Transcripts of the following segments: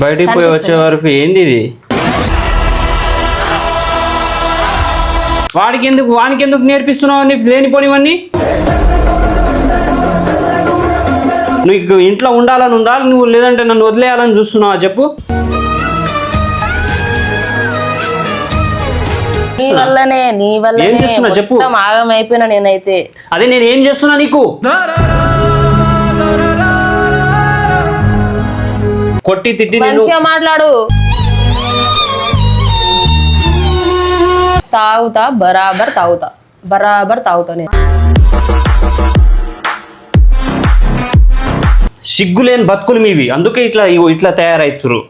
బయటికి పోయి వచ్చే వరకు ఏంది ఇది? వాడికి ఎందుకు వానికి ఎందుకు నేర్పిస్తున్నావు అని లేనిపోనివన్నీ? నీకు ఇంట్లో ఉండాలని ఉందా? నువ్వు లేదంటే నన్ను వదిలేయాలని చూస్తున్నావా చెప్పు. నీ వల్లనే నీ ఏం వల్లనే చేస్తున్నా చెప్పు. ఆగం అయిపోయినా నేనైతే. అదే నేను ఏం చేస్తున్నా నీకు? కొట్టి తిట్టి మంచిగా మాట్లాడు. తాగుతా బరాబర్ తాగుతా. బరాబర్ తాగుతా నేను. సిగ్గులేని బతుకులు మీవి. అందుకే ఇట్లా ఇగో ఇట్లా తయారవుతురు?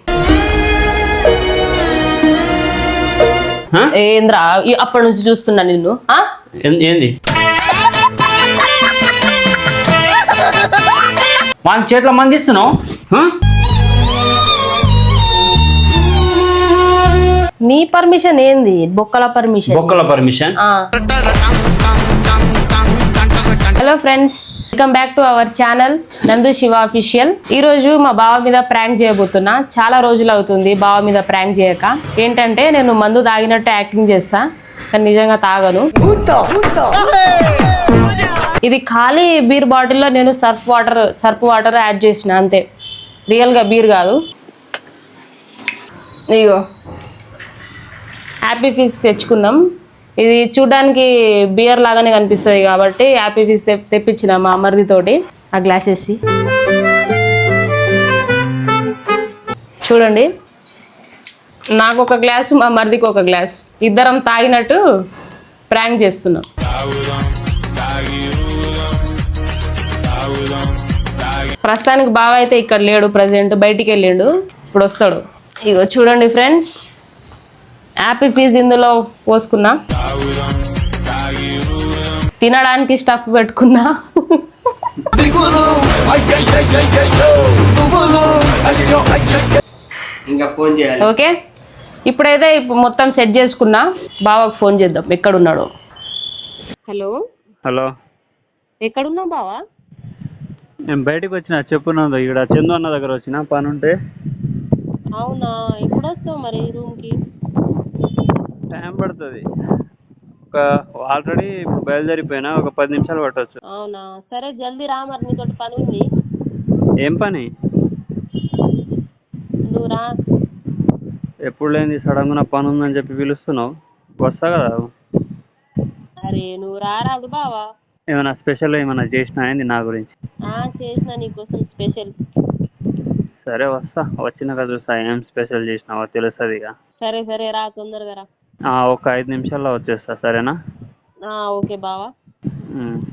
ఏంద్రా? ఈ- అప్పటి నుంచి చూస్తున్నా నిన్ను. ఆ? ఏం- ఏంది? వాని చేతిలో మంది ఇస్తున్నావు? నీ పర్మిషన్ ఏంది? బొక్కల పర్మిషన్ బొక్కల permission hello friends welcome back to our channel Nandu Shiva official ఈ రోజు మా బావ మీద ప్రాంక్ చేయబోతున్నా. చాలా రోజులు అవుతుంది బావ మీద ప్రాంక్ చేయక. ఏంటంటే నేను మందు తాగినట్టు యాక్టింగ్ చేస్తా కానీ నిజంగా తాగను. ఇది ఖాళీ బీర్ బాటిల్లో నేను surf water surf water add చేసిన అంతే. రియల్గా బీర్ కాదు. ఇగో. హ్యాపీ ఫీజ్ తెచ్చుకున్నాం ఇది చూడడానికి బియర్ లాగానే కనిపిస్తుంది కాబట్టి హ్యాపీ ఫీజ్ తెప్పించిన మా మరిదితోటి ఆ గ్లాస్ వేసి. చూడండి. నాకు ఒక గ్లాస్ మా మరిదికి ఒక గ్లాస్ ఇద్దరం తాగినట్టు ప్రాంక్ చేస్తున్నాం. ప్రస్తుతానికి బావ అయితే ఇక్కడ లేడు ప్రజెంట్ బయటికి వెళ్ళిండు. ఇప్పుడు వస్తాడు. ఇగో చూడండి ఫ్రెండ్స్ యాపీ ఫీజ్ ఇందులో పోసుకున్నా. తినడానికి స్టఫ్ పెట్టుకున్నా. ఇంకా ఫోన్ చేయాలి. ఓకే? ఇప్పుడైతే ఇప్పుడు మొత్తం సెట్ చేసుకున్నా. బావకు ఫోన్ చేద్దాం. ఎక్కడున్నాడు. హలో? హలో. ఎక్కడున్నావు బావా? నేను బయటకు వచ్చిన. చెప్పున్నది ఇక్కడ చందు అన్న దగ్గర వచ్చిన. పని ఉంటే అవునా ఎప్పుడు వస్తావు మరి రూమ్కి టైం పడుతుంది. ఒక ఆల్రెడీ బయలుదేరిపోయినా ఒక పది నిమిషాలు పట్టవచ్చు అవునా? సరే జల్దీ రా మరి నీతోటి పని ఉంది. ఏం పని? నువ్వు రా. ఎప్పుడు లేని సడన్గా నా పని ఉందని చెప్పి పిలుస్తున్నావు. వస్తా కదా? అరే నువ్వు రారాదు బావా. ఏమైనా స్పెషల్ ఏమైనా చేసినా ఏంది నా గురించి? ఆ, చేసిన నీకోసం స్పెషల్. సరే వస్తా. వచ్చినాక చూస్తా ఏం స్పెషల్ చేసినావో తెలుస్తుంది ఇక. సరే సరే రా తొందరగా రా. ఒక ఐదు నిమిషాల్లో వచ్చేస్తా సరేనా? ఆ, ఓకే బావా.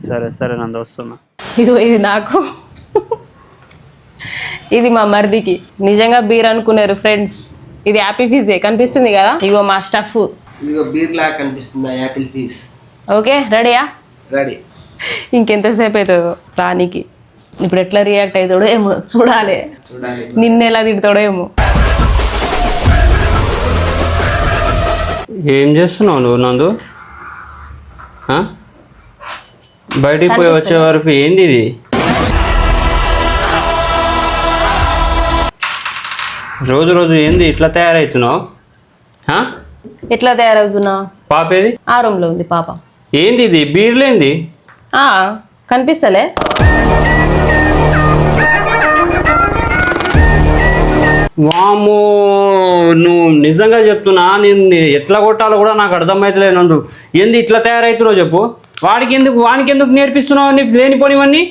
సరే సరే నందు వస్తున్నా. ఇగో ఇది నాకు. ఇది మా మరిదికి. నిజంగా బీర్ అనుకున్నారు ఫ్రెండ్స్. ఇది హ్యాపీ ఫీజే కనిపిస్తుంది కదా? ఇగో మా స్టఫ్. ఇదిగో బీర్ లాగా కనిపిస్తుందా యాపిల్ పీస్ ఓకే రెడీయా? రెడీ. ఇంకెంతసేపు అవుతుందో రానికి. ఇప్పుడు ఎట్లా రియాక్ట్ అవుతాడో ఏమో చూడాలి. చూడాలి. నిన్న ఎలా తిడతాడో ఏమో. ఏం చేస్తున్నావు నువ్వు నందు? బయటికి పోయి వచ్చే వరకు ఏంది ఇది? రోజు రోజు ఏంది ఇట్లా తయారవుతున్నావు? ఎట్లా తయారవుతున్నా? పాపేది? ఆ రూమ్లో ఉంది పాప. ఏంది ఇది? బీర్లేంది? ఆ, కనిపిస్తలే. వామో నువ్వు నిజంగా చెప్తున్నా నేను ఎట్లా కొట్టాలో కూడా నాకు అర్థమవుతలే నందు. ఏంది ఇట్లా తయారవుతున్నావు చెప్పు. వాడికి ఎందుకు వానికి ఎందుకు నేర్పిస్తున్నావు అని లేనిపోనివన్నీ?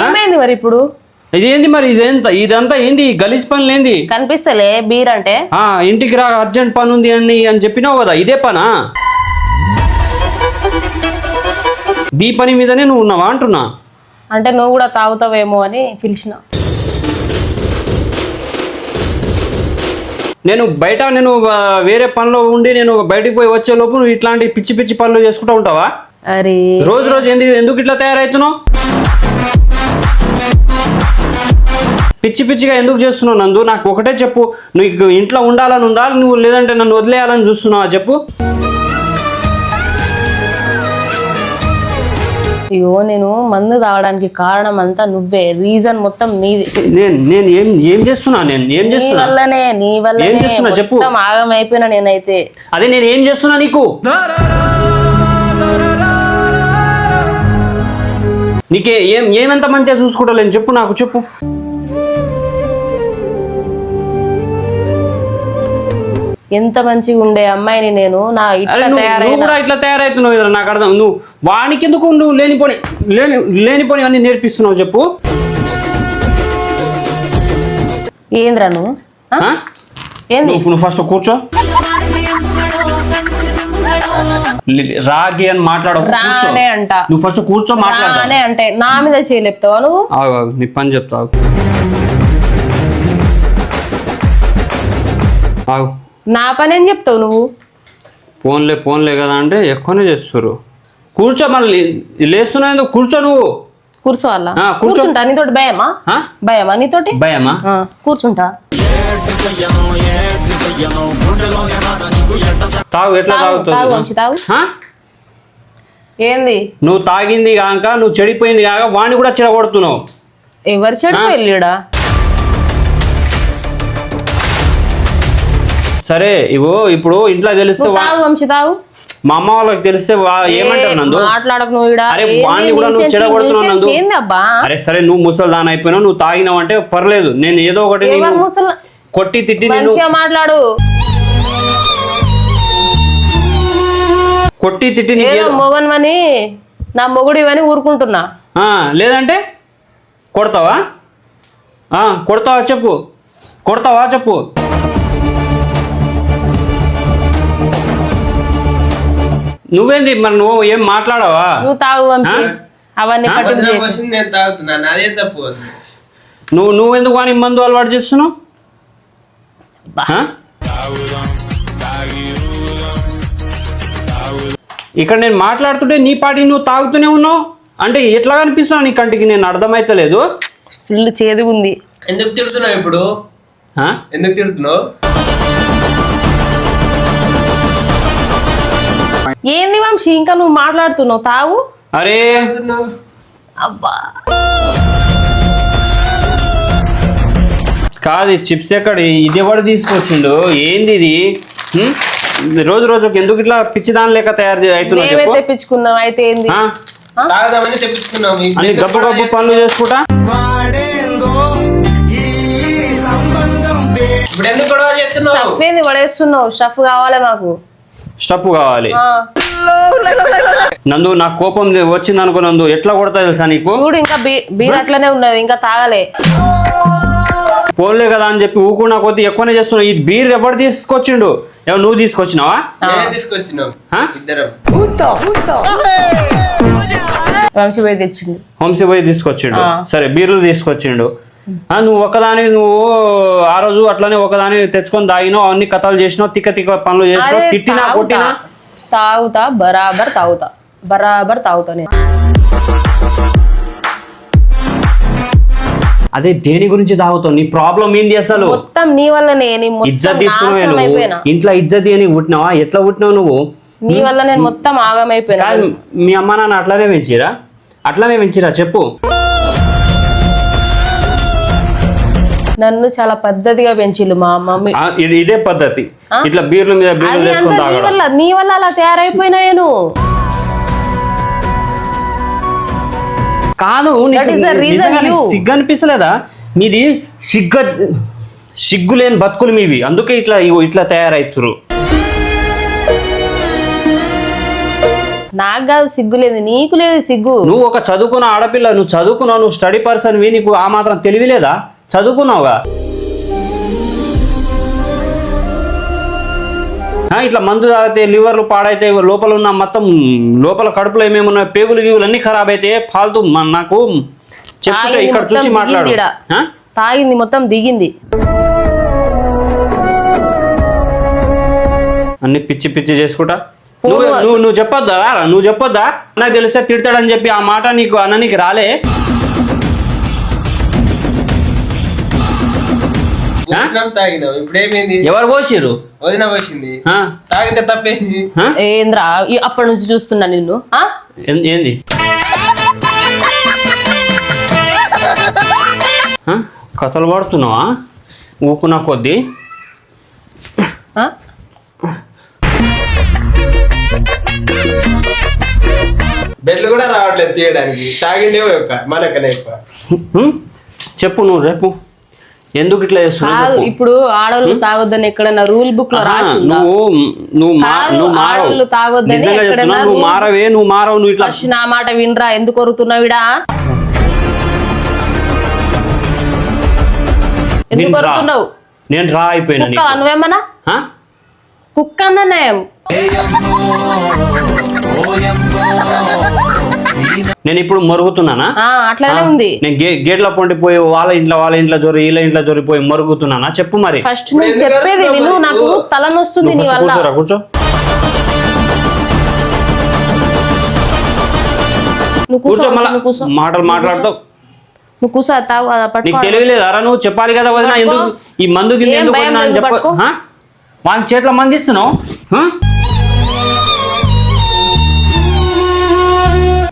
ఏమైంది మరి ఇప్పుడు? ఇదేంది మరి ఇదేంత ఇదంతా ఏంది గలీజ్ పనులు ఏంది? కనిపిస్తలే బీర్ అంటే? ఆ ఇంటికి రా అర్జెంట్ పని ఉంది అని అని చెప్పినావు కదా ఇదే పనా? దీ పని మీదనే నువ్వు ఉన్నావా అంటున్నా? అంటే నువ్వు కూడా తాగుతావేమో అని పిలిచిన. నేను బయట నేను వేరే పనిలో ఉండి నేను బయటికి పోయి వచ్చే లోపు నువ్వు ఇట్లాంటి పిచ్చి పిచ్చి పనులు చేసుకుంటూ ఉంటావా? అరే. రోజు రోజు ఎందుకు ఎందుకు ఇట్లా తయారవుతున్నావు? పిచ్చి పిచ్చిగా ఎందుకు చేస్తున్నావు నందు? నాకు ఒకటే చెప్పు నువ్వు ఇంట్లో ఉండాలని ఉందా నువ్వు లేదంటే నన్ను వదిలేయాలని చూస్తున్నావా చెప్పు. ఇగో నేను మందు తాగడానికి కారణం అంతా నువ్వే. రీజన్ మొత్తం నీది. నేను నేను ఏం ఏం చేస్తున్నా? నేను ఏం నీ చేస్తున్నా? వల్లనే నీ ఏం వల్లనే చేస్తున్నా? చెప్పు. మొత్తం ఆగం అయిపోయినా నేనైతే. అదే నేను ఏం చేస్తున్నా నీకు? నీకే ఏం ఏమెంత మంచిగా చూసుకుంటలేను? చెప్పు నాకు చెప్పు. ఎంత మంచిగా ఉండే అమ్మాయిని నేను నా ఇట్లా నువ్వు కూడా ఇట్లా తయారవుతున్నావు నాకు అర్థం నువ్వు వానికి ఎందుకు నువ్వు లేనిపోని లేని లేనిపోని అన్ని నేర్పిస్తున్నావు చెప్పు. ఏంద్రా నువ్వు? ఏంది? ఫస్ట్ కూర్చో. రాగి అని మాట్లాడు రానే అంట. నువ్వు ఫస్ట్ కూర్చో మాట్లాడదా రానే అంటే నా మీద చేయలేపుతావా నువ్వు? నీ పని చెప్తా ఆగు. ఆగు. నా పని ఏం చెప్తావు నువ్వు? ఫోన్లే ఫోన్లే కదా అంటే ఎక్కువనే చేస్తారు కూర్చో మళ్ళీ లేస్తున్నావు ఎందుకు? కూర్చో నువ్వు. కూర్చోవాలా? ఆ, కూర్చో. కూర్చుంటా నీతోటి భయమా? ఆ? భయమా నీతోటి? భయమా? ఆ, కూర్చుంటా. తాగు ఎట్లా తాగు తాగు తాగుతుంది వంశీ తాగు. ఆ? ఏంది? నువ్వు తాగింది కాక నువ్వు చెడిపోయింది కాక వాడిని కూడా చెడగొడుతున్నావు. ఎవరు చెడిపోయిల్లుడా? సరే ఇగో ఇప్పుడు ఇంట్లో తెలిస్తే వా- తాగు వంశీ తాగు. మా అమ్మ వాళ్ళకి తెలిస్తే వా- ఏమంటారు నందు? మాట్లాడకు నువ్వు ఈడ. అరే, ఏంది వాణ్ణి కూడా నువ్వు nuisance, చెడగొడుతున్నావు nuisance నందు. అరే సరే నువ్వు ముసలి దాని అయిపోయినావు నువ్వు తాగినావు అంటే పర్లేదు. నేను ఏదో ఒకటి ఎవరు నేను ముసలి కొట్టి తిట్టి నేను మంచిగా మాట్లాడు. కొట్టి తిట్టి ఏదో ఏదో- మొగన్వని నా మొగుడు ఇవని ఊరుకుంటున్నా. ఆ, లేదంటే కొడతావా? ఆ, కొడతావా చెప్పు. కొడతావా చెప్పు? నువ్వేంది మరి నువ్వు ఏం మాట్లాడవా? నువ్వు తాగు వంశీ. అవన్నీ పట్టింపు వదిన చేయకు. పోసింది నేను తాగుతున్నాను అదే తప్పు నువ్వు నువ్వెందుకు మందు అలవాటు చేస్తున్నావు. ఆ? ఇక్కడ నేను మాట్లాడుతుంటే నీ పాటి నువ్వు తాగుతూనే ఉన్నావు? అంటే ఎట్లా కనిపిస్తున్నావు నీ కంటికి? నేను అర్థమైతలేదు. ఫుల్ ఉంది ఎందుకు తిడుతున్నావు ఇప్పుడు? ఆ? ఎందుకు తిడుతున్నావు? ఏంది వంశీ ఇంకా నువ్వు మాట్లాడుతున్నావు? తాగు. అరే? అబ్బా. కాదు చిప్స్ ఎక్కడ? ఇది ఎవడు తీసుకొచ్చిండు? ఏంది ఇది? హ్మ్? రోజు రోజుకి ఎందుకు ఇట్లా పిచ్చిదాని లేక తయారు చే- అవుతున్నావు మేమే చెప్పు. తెప్పించుకున్నాం అయితే ఏంది? ఆ? తాగుదామని అన్ని గబ్బు గబ్బు పనులు చేసుకుంటా? ఇప్పుడు ఎందుకు గొడవ చేస్తున్నావు? స్టఫ్ ఏంది పడేస్తున్నావు స్టఫ్ కావాలి మాకు. స్టప్ కావాలి. నందు నాకు కోపం వచ్చింది అనుకో నందు ఎట్లా కొడతా తెలుసా నీకు? చూడు ఇంకా బీర్ అట్లనే ఉన్నది ఇంకా తాగలే. పోన్లే కదా అని చెప్పి ఊకున్నా కొద్ది ఎక్కువనే చేస్తున్నావు. ఇది బీర్ ఎవరు తీసుకొచ్చిండు? ఎవరు నువ్వు తీసుకొచ్చినావా? ఇద్దరం. వంశీ పోయి తెచ్చిండు. హోమ్సీ పోయి తీసుకొచ్చిండు. సరే బీర్లు తీసుకొచ్చిండు. నువ్వు ఒకదాని నువ్వు ఆ రోజు అట్లనే ఒకదాని తెచ్చుకొని తాగినావు అన్ని కథలు చేసినావు తిక్క తిక్క పనులు చేసినావు తిట్టినా తాగుతా. కొట్టినా? తాగుతా బరాబర్ తాగుతా. బరాబర్ తాగుతా నేను. అదే దేని గురించి తాగుతావు? నీ ప్రాబ్లం ఏంది అసలు? మొత్తం నీ వల్లనే ఇజ్జత్ తీసుకున్నావు ఇంట్లో ఇజ్జత్ అని పుట్టినావా? ఎట్లా పుట్టినావు నువ్వు? నీ వల్ల నేను మొత్తం ఆగమైపోయినా మీ అమ్మ నాన్న అట్లానే పెంచిరా అట్లానే పెంచిరా చెప్పు. నన్ను చాలా పద్ధతిగా పెంచిల్లు మా మమ్మీ ఇది పద్ధతి. ఇట్లా బీర్ల మీద నీ వల్ల నీ వల్ల అలా తయారైపోయినా నేను? కాదు సిగ్గు అనిపిస్తలేదా మీది సిగ్గ సిగ్గు లేని బతుకులు మీవి. అందుకే ఇట్లా ఇట్లా తయారవుతురు నాకు కాదు సిగ్గు లేదు నీకు లేదు సిగ్గు. నువ్వు ఒక చదువుకున్న ఆడపిల్ల నువ్వు చదువుకున్నావు నువ్వు స్టడీ పర్సన్ వి నీకు ఆ మాత్రం తెలివి లేదా చదువుకున్నావుగా? ఇట్లా మందు తాగితే లివర్లు పాడైతే లోపల ఉన్న మొత్తం లోపల కడుపులో ఏమేమి ఉన్నాయి పేగులు గీగులు అన్ని ఖరాబ్ అయితే ఫాల్తూ నాకు తాగింది ఇక్కడ చూసి మాట్లాడు? తాగింది మొత్తం దిగింది. అన్ని పిచ్చి పిచ్చి చేసుకుంటా. నువ్వు నువ్వు నువ్వు చెప్పొద్దా? నువ్వు చెప్పొద్దా? నాకు తెలిస్తే తిడతాడని చెప్పి ఆ మాట నీకు అన్ననికి రాలే. తాగినావు ఇప్పుడు ఏమైంది ఎవరు పోసిరు వదిన పోసింది. ఆ? తాగితే తప్పేంది? ఏంద్రా ఈ- అప్పటి నుంచి చూస్తున్నా నిన్ను ఏంది? కథలు పడుతున్నావా? ఊకున్న కొద్దీ? ఆ? బెడ్లు కూడా రావట్లేదు తీయడానికి. తాగిండేవో యొక్క మనకనే? చెప్పు నువ్వు చెప్పు ఎందుకు ఇట్లా చేస్తున్నావు. ఇప్పుడు ఆడవాళ్ళు తాగొద్దని ఎక్కడన్నా రూల్ బుక్లో నువ్వు నువ్వు ఆడోళ్ళు తాగొద్దని ఎక్కడైనా నువ్వు మారవే నువ్వు మారవు నువ్వు ఇట్లా నా మాట వినరా ఎందుకు కొరుతున్నావిడా ఎందుకు నేను రా. కొరుతున్నావు నేను రా అయిపోయినా కుక్క నేను ఇప్పుడు మరుగుతున్నానా? ఆ, అట్లానే ఉంది. నేను గే గేట్ల పొంటి పోయి వాళ్ళ ఇంట్లో వాళ్ళ ఇంట్లో జొరి వీళ్ళ ఇంట్లో జొరిపోయి మరుగుతున్నానా? చెప్పు మరి. ఫస్ట్ నేను చెప్పేది విను నాకు? తలనొస్తుంది నీ వల్ల. కూర్చో. మాటలు మాట్లాడుతావు. నువ్వు తాగు పట్టుకో. నీకు తెలియలేదారా నువ్వు చెప్పాలి కదా వదిన. ఎందుకు ఈ మందు గిన్నె ఏం ఎందుకు అని చెప్ప? వాళ్ళ చేతిలో మంది ఇస్తున్నావు?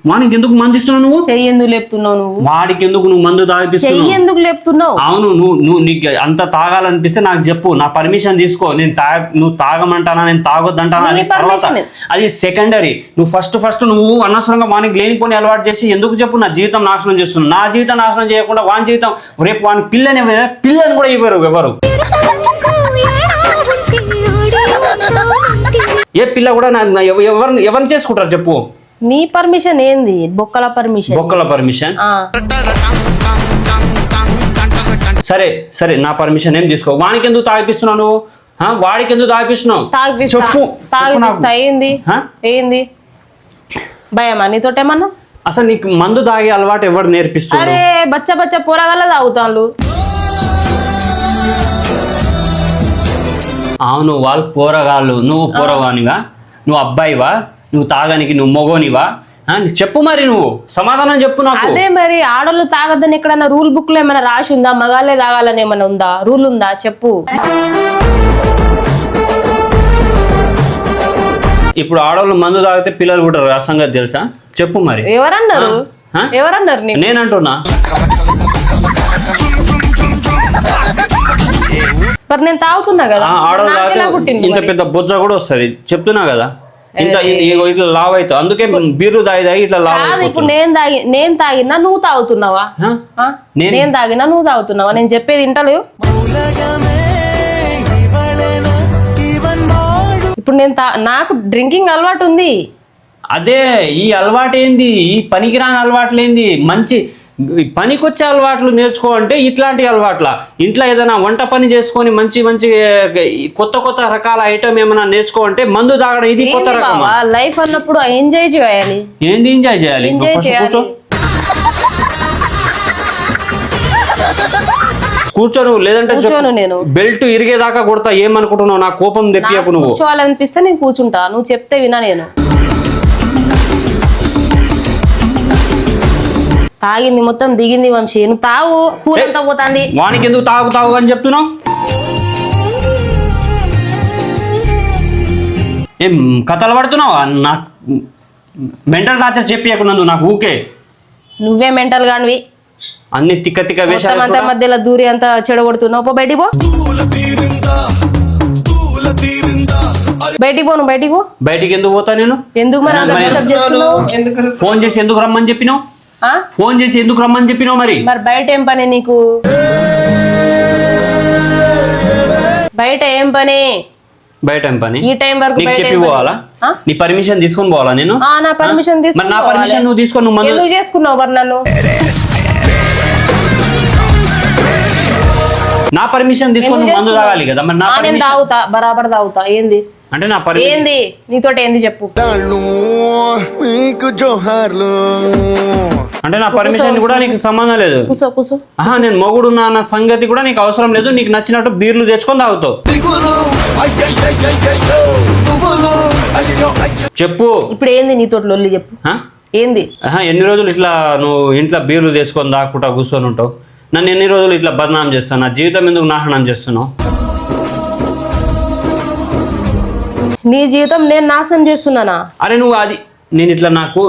వానికి ఎందుకు మంది ఇస్తున్నావు నువ్వు? చెయ్యి ఎందుకు లేపుతున్నావు నువ్వు? వాడికి ఎందుకు నువ్వు మందు చెయ్యి తాగిపిస్తున్నావు? ఎందుకు లేపుతున్నావు? అవును నువ్వు నువ్వు నీకు అంత తాగాలనిపిస్తే నాకు చెప్పు నా పర్మిషన్ తీసుకో. నేను తాగ నువ్వు తాగమంటానా నేను తాగొద్దంటానా అది తర్వాత permission. అది సెకండరీ నువ్వు ఫస్ట్ ఫస్ట్ నువ్వు అనవసరంగా వానికి లేనిపోని అలవాటు చేసి ఎందుకు చెప్పు నా జీవితం నాశనం చేస్తున్నావు. నా జీవితం నాశనం చేయకుండా వాని జీవితం రేపు వాని పిల్లని పిల్లని కూడా ఇవ్వరు ఎవరు? ఏ పిల్ల కూడా నా నా ఎవ- ఎవరిని ఎవరిని చేసుకుంటారు చెప్పు. నీ పర్మిషన్ ఏంది? బొక్కల పర్మిషన్ బొక్కల పర్మిషన్ సరే సరే నా పర్మిషన్ ఏం తీసుకో? వానికి ఎందుకు తాగిపిస్తున్నావు నువ్వు? వాడికి ఎందుకు తాగిపిస్తున్నావు తాగిపిస్తా. చెప్పు తాగిపిస్తా. ఏంది? ఏంది? భయమా? నీతోటేమన్నా? అసలు నీకు మందు తాగే అలవాటు ఎవరు నేర్పిస్తున్నారు అరే బచ్చ బచ్చ పోరగాళ్ళ తాగుతాను అవును వాళ్ళు పోరగాళ్ళు. నువ్వు పోరగానివా నువ్వు అబ్బాయివా? నువ్వు తాగానికి నువ్వు మొగోనివా? చెప్పు మరి నువ్వు. సమాధానం చెప్పు నాకు. అదే మరి ఆడోళ్ళు తాగద్దని ఎక్కడన్నా రూల్ బుక్లో ఏమైనా రాసి ఉందా? మగాళ్ళే తాగాలని ఏమైనా ఉందా? రూల్ ఉందా? చెప్పు. ఇప్పుడు ఆడవాళ్ళు మందు తాగితే పిల్లలు కూడా ఆ సంగతి తెలుసా? చెప్పు మరి. ఎవరన్నారు? ఎవరన్నారు నీకు? నేనంటున్నా. మరి నేను తాగుతున్నా కదా? ఆడవాళ్ళు ఇంత? పెద్ద బొజ్జ కూడా వస్తుంది. చెప్తున్నా కదా? ఇంత ఇట్లా లావ్ అవుతావు అందుకే బీరు తాగి తాగి ఇట్లా లావ్ ఇప్పుడు. నేను తాగి నేను తాగినా నువ్వు తాగుతున్నావా? నేను- తాగినా నువ్వు తాగుతున్నావా? నేను చెప్పేది ఇంటలేవు ఇప్పుడు నేను నాకు డ్రింకింగ్ అలవాటు ఉంది. అదే ఈ అలవాటు ఏంది ఈ పనికిరాని అలవాట్లు ఏంది మంచి పనికొచ్చే అలవాట్లు నేర్చుకో అంటే ఇట్లాంటి అలవాట్ల. ఇంట్లో ఏదైనా వంట పని చేసుకొని మంచి మంచి కొత్త కొత్త రకాల ఐటమ్ ఏమైనా నేర్చుకో అంటే మందు తాగడం ఇది కొత్త బావా? లైఫ్ అన్నప్పుడు ఎంజాయ్ చేయాలి. ఏంది ఎంజాయ్ చేయాలి? ఎంజాయ్ ఫస్ట్ చేయాలి. కూర్చో. కూర్చో నువ్వు లేదంటే. కూర్చోను నేను. బెల్ట్ ఇరిగేదాకా కొడతా ఏమనుకుంటున్నావు? నా కోపం తెప్పియకు నువ్వు. కూర్చోవాలనిపిస్తే నేను కూర్చుంటా. నువ్వు చెప్తే వినా నేను. తాగింది మొత్తం దిగింది వంశీ. నువ్వు తాగు కూర అంతా పోతాంది. వానికి ఎందుకు తాగు తాగు అని చెప్తున్నావు? ఏం కథలు పడుతున్నావా? నాకు మెంటల్ టార్చర్ చెప్పియకున్నందు నాకు ఊకే. నువ్వే మెంటల్ గానివి. అన్ని తిక్క తిక్క మొత్తం వేషాలు అంతా. మధ్యలో దూరి అంతా చెడగొడుతున్నావు. పో బయటికి పో. బయటికి పో నువ్వు బయటికి పో. బయటికి ఎందుకు పోతా నేను? ఎందుకు మరి అంత డిస్టర్బ్ చేస్తున్నావు? ఫోన్ చేసి ఎందుకు రమ్మని చెప్పినావు? ఫోన్ చేసి ఎందుకు రమ్మని చెప్పినావు మరి? మరి బయట ఏం పని నీకు? బయట ఏం పని? బయట ఏం పని? ఈ టైం వరకు నీకు చెప్పి? పోవాలా? నీ పర్మిషన్ తీసుకొని పోవాలా నేను? ఆ, నా పర్మిషన్ తీసుకుని నా పర్మిషన్ నువ్వు తీసుకొని నువ్వు ఎందుకు చేసుకున్నావు మరి నన్ను? నా పర్మిషన్ తీసుకొని మందు? తాగాలి కదా మరి నా నేను తాగుతా బరాబర్ తాగుతా. ఏంది? అంటే నా పర్మిషన్ ఏంది? నీతోటి ఏంది చెప్పు. తాళ్ళు మీకు జోహార్లు. అంటే నా పర్మిషన్ కూడా నీకు సంబంధం లేదు. కూసో కూసో. ఆహా నేను మొగుడు నా సంగతి కూడా నీకు అవసరం లేదు. నీకు నచ్చినట్టు బీర్లు తెచ్చుకొని తాగుతావు. చెప్పు. ఇప్పుడు ఏంది నీతోటి లొల్లి చెప్పు? ఆ? ఏంది? ఆహా, ఎన్ని రోజులు ఇట్లా నువ్వు ఇంట్లో బీర్లు తెచ్చుకొని దాక్కుంటా కూర్చొని ఉంటావు? నన్ను ఎన్ని రోజులు ఇట్లా బదనాం చేస్తావు? నా జీవితం ఎందుకు నాశనం చేస్తున్నావు? నీ జీవితం నేను నాశనం చేస్తున్నానా? అరే నువ్వు అది నేను ఇట్లా నాకు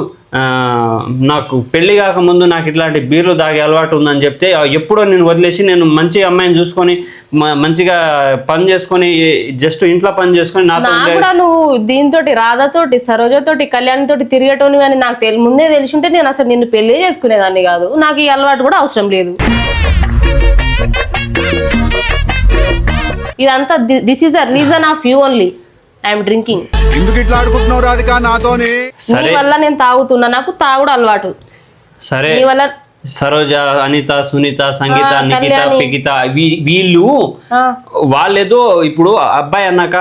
నాకు పెళ్ళి కాకముందు నాకు ఇట్లాంటి బీర్లు తాగే అలవాటు ఉందని చెప్తే ఎప్పుడో నేను వదిలేసి నేను మంచి అమ్మాయిని చూసుకొని మంచిగా పని చేసుకొని జస్ట్ ఇంట్లో పని చేసుకొని నాకు కూడా నువ్వు దీంతో రాధతోటి సరోజతోటి కళ్యాణ్ తోటి తిరిగేటోని అని నాకు తెలి ముందే తెలిసి ఉంటే నేను అసలు నిన్ను పెళ్ళి చేసుకునేదాన్ని కాదు. నాకు ఈ అలవాటు కూడా అవసరం లేదు. ఇదంతా this is a reason of you only I'm drinking ఎందుకు ఇట్లా ఆడుకుంటున్నావు రాధిక నాతోని? నీ సరే. వల్ల నేను తాగుతున్నా నాకు తాగుడు అలవాటు. సరే. నీ వల్ల సరోజ అనిత సునీత సంగీత నిఖిత. పిగిత వీ- వీళ్ళు వాళ్ళేదో ఇప్పుడు అబ్బాయి అన్నాక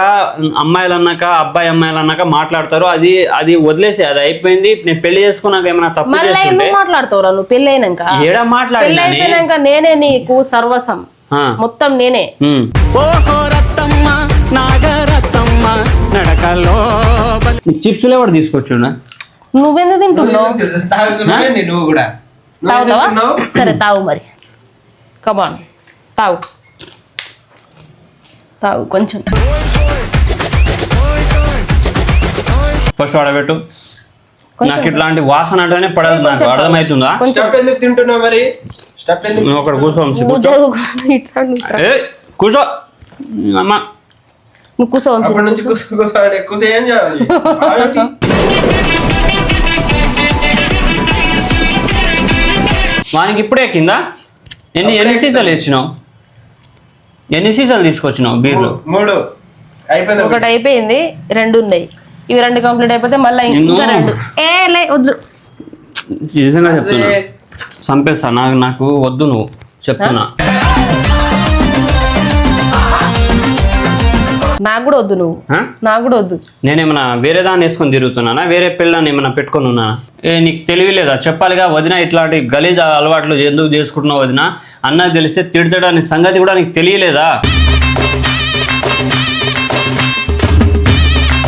అమ్మాయిలు అన్నాక అబ్బాయి అమ్మాయిలు అన్నాక మాట్లాడతారు. అది అది వదిలేసి అది అయిపోయింది. నేను పెళ్ళి చేసుకున్నాక ఏమైనా తప్పు మాట్లాడతావురా నువ్వు? పెళ్ళి అయినాక. ఏడా పెళ్ళి మాట్లాడినా అయిపోయినాక నేనే నీకు సర్వసం మొత్తం నేనే. ఓహో రత్తమ్మ నాగరత్తమ్మ నడకలో చిప్స్ ఎవరు తీసుకొచ్చున్నా నువ్వెందుకు తింటున్నావు? తాగుతున్నావేంటి నువ్వు కూడా. నువ్వు తాగుతావా? తింటున్నావు? సరే తాగు మరి. కమాన్ తాగు. తాగు కొంచెం. ఫస్ట్ వాడబెట్టు కొంచెం. నాకు ఇట్లాంటి వాసన అంటేనే పడదు నాకు కొంచెం. అర్థమవుతుందా ఎందుకు తింటున్నావు మరి? స్టెప్ ఎందుకు నువ్వు అక్కడ కూర్చో కూర్చో. అమ్మ. నువ్వు చేయాలి. వానికి ఇప్పుడే ఎక్కిందా? ఎన్ని ఎన్ని? సీసాలు ఇచ్చినావు? ఎన్ని సీసాలు తీసుకొచ్చినావు బీర్లు? మూడు. అయిపోయింది ఒకటి. అయిపోయింది రెండు ఉన్నాయి. ఇవి రెండు కంప్లీట్ అయిపోతే మళ్ళీ ఇంకా రెండు. ఏ లే వద్దు. నిజంగా చెప్తున్నా. చంపేస్తా. నాకు నాకు వద్దు నువ్వు. చెప్తున్నా. నాకు కూడా వద్దు నువ్వు? నాకు కూడా వద్దు నేనేమన్నా వేరే దాన్ని వేసుకొని తిరుగుతున్నానా? వేరే పిల్లని ఏమైనా పెట్టుకొని ఉన్నానా ఏ నీకు తెలివి లేదా చెప్పాలిగా వదిన ఇట్లాంటి గలీజ్ అలవాట్లు ఎందుకు చేసుకుంటున్నావు వదిన? అన్నకు తెలిస్తే తిడతాడని సంగతి కూడా నీకు తెలియలేదా?